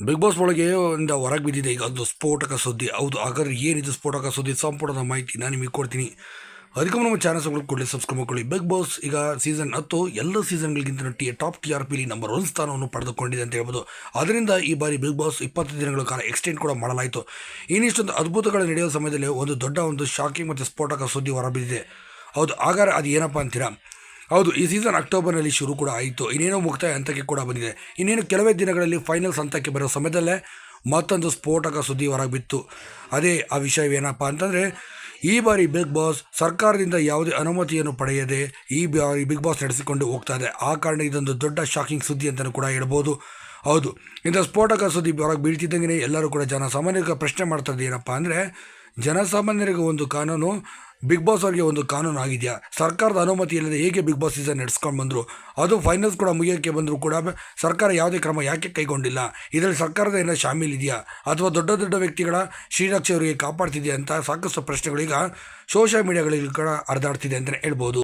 Big boss ಒಳಗೆ ಒಂದು ಹೊರಗೆ ಬಿದ್ದಿದೆ. ಈಗ ಅದು ಸ್ಫೋಟಕ ಸುದ್ದಿ. ಹೌದು, ಹಾಗಾದ್ರೆ ಏನಿದು ಸ್ಫೋಟಕ ಸುದ್ದಿ? ಸಂಪೂರ್ಣ ಮಾಹಿತಿ ನಾನು ನಿಮಗೆ ಕೊಡ್ತೀನಿ. ಅದಕ್ಕೆ ನಮ್ಮ ಚಾನಲ್ಸ್ ಕೊಡಲಿ ಸಬ್ಸ್ಕ್ರೈಬ್ ಮಾಡ್ಕೊಳ್ಳಿ. ಬಿಗ್ ಬಾಸ್ ಈಗ ಸೀಸನ್ ಹತ್ತು, ಎಲ್ಲ ಸೀಸನ್ಗಳಿಗಿಂತ ಟಿ ಟಾಪ್ ಟಿ ಆರ್ ಪಿಲಿ ನಂಬರ್ ಒನ್ ಸ್ಥಾನವನ್ನು ಪಡೆದುಕೊಂಡಿದೆ ಅಂತ ಹೇಳ್ಬೋದು. ಅದರಿಂದ ಈ ಬಾರಿ ಬಿಗ್ ಬಾಸ್ ಇಪ್ಪತ್ತು ದಿನಗಳ ಕಾಲ ಎಕ್ಸ್ಟೆಂಡ್ ಕೂಡ ಮಾಡಲಾಯಿತು. ಇನ್ನಿಷ್ಟೊಂದು ಅದ್ಭುತಗಳು ನಡೆಯುವ ಸಮಯದಲ್ಲಿ ಒಂದು ದೊಡ್ಡ ಒಂದು ಶಾಕಿಂಗ್ ಮತ್ತು ಸ್ಫೋಟಕ ಸುದ್ದಿ ಹೊರಬಿದ್ದಿದೆ. ಹೌದು, ಹಾಗಾದ್ರೆ ಅದು ಏನಪ್ಪ ಅಂತೀರಾ? ಹೌದು, ಈ ಸೀಸನ್ ಅಕ್ಟೋಬರ್ನಲ್ಲಿ ಶುರು ಕೂಡ ಆಯಿತು. ಇನ್ನೇನೋ ಮುಕ್ತಾಯ ಹಂತಕ್ಕೆ ಕೂಡ ಬಂದಿದೆ. ಇನ್ನೇನು ಕೆಲವೇ ದಿನಗಳಲ್ಲಿ ಫೈನಲ್ಸ್ ಹಂತಕ್ಕೆ ಬರೋ ಸಮಯದಲ್ಲೇ ಮತ್ತೊಂದು ಸ್ಫೋಟಕ ಸುದ್ದಿ ಹೊರಗೆ ಬಿತ್ತು ಅದೇ ಆ ವಿಷಯವೇನಪ್ಪ ಅಂತಂದರೆ, ಈ ಬಾರಿ ಬಿಗ್ ಬಾಸ್ ಸರ್ಕಾರದಿಂದ ಯಾವುದೇ ಅನುಮತಿಯನ್ನು ಪಡೆಯದೆ ಈ ಬಾರಿ ಬಿಗ್ ಬಾಸ್ ನಡೆಸಿಕೊಂಡು ಹೋಗ್ತಾ ಇದೆ. ಆ ಕಾರಣ ಇದೊಂದು ದೊಡ್ಡ ಶಾಕಿಂಗ್ ಸುದ್ದಿ ಅಂತಲೂ ಕೂಡ ಹೇಳ್ಬೋದು. ಹೌದು, ಇಂಥ ಸ್ಫೋಟಕ ಸುದ್ದಿ ಹೊರಗೆ ಬೀಳ್ತಿದ್ದಂಗೆ ಎಲ್ಲರೂ ಕೂಡ ಜನಸಾಮಾನ್ಯರಿಗೆ ಪ್ರಶ್ನೆ ಮಾಡ್ತಾ ಏನಪ್ಪ ಅಂದರೆ ಜನಸಾಮಾನ್ಯರಿಗೆ ಒಂದು ಕಾನೂನು ಬಿಗ್ ಬಾಸ್ ಅವರಿಗೆ ಒಂದು ಕಾನೂನು ಆಗಿದೆಯಾ? ಸರ್ಕಾರದ ಅನುಮತಿ ಇಲ್ಲದೆ ಹೇಗೆ ಬಿಗ್ ಬಾಸ್ ಸೀಸನ್ ನಡೆಸ್ಕೊಂಡು ಬಂದರು? ಅದು ಫೈನಲ್ಸ್ ಕೂಡ ಮುಗಿಯೋಕ್ಕೆ ಬಂದರೂ ಕೂಡ ಸರ್ಕಾರ ಯಾವುದೇ ಕ್ರಮ ಯಾಕೆ ಕೈಗೊಂಡಿಲ್ಲ? ಇದರಲ್ಲಿ ಸರ್ಕಾರದ ಏನೋ ಶಾಮೀಲ್ ಇದೆಯಾ? ಅಥವಾ ದೊಡ್ಡ ದೊಡ್ಡ ವ್ಯಕ್ತಿಗಳ ಶ್ರೀರಕ್ಷೆ ಅವರಿಗೆ ಕಾಪಾಡ್ತಿದೆಯಾ ಅಂತ ಸಾಕಷ್ಟು ಪ್ರಶ್ನೆಗಳೀಗ ಸೋಷಿಯಲ್ ಮೀಡಿಯಾಗಳಿಗೆ ಕೂಡ ಹರಿದಾಡ್ತಿದೆ ಅಂತಲೇ ಹೇಳ್ಬೋದು.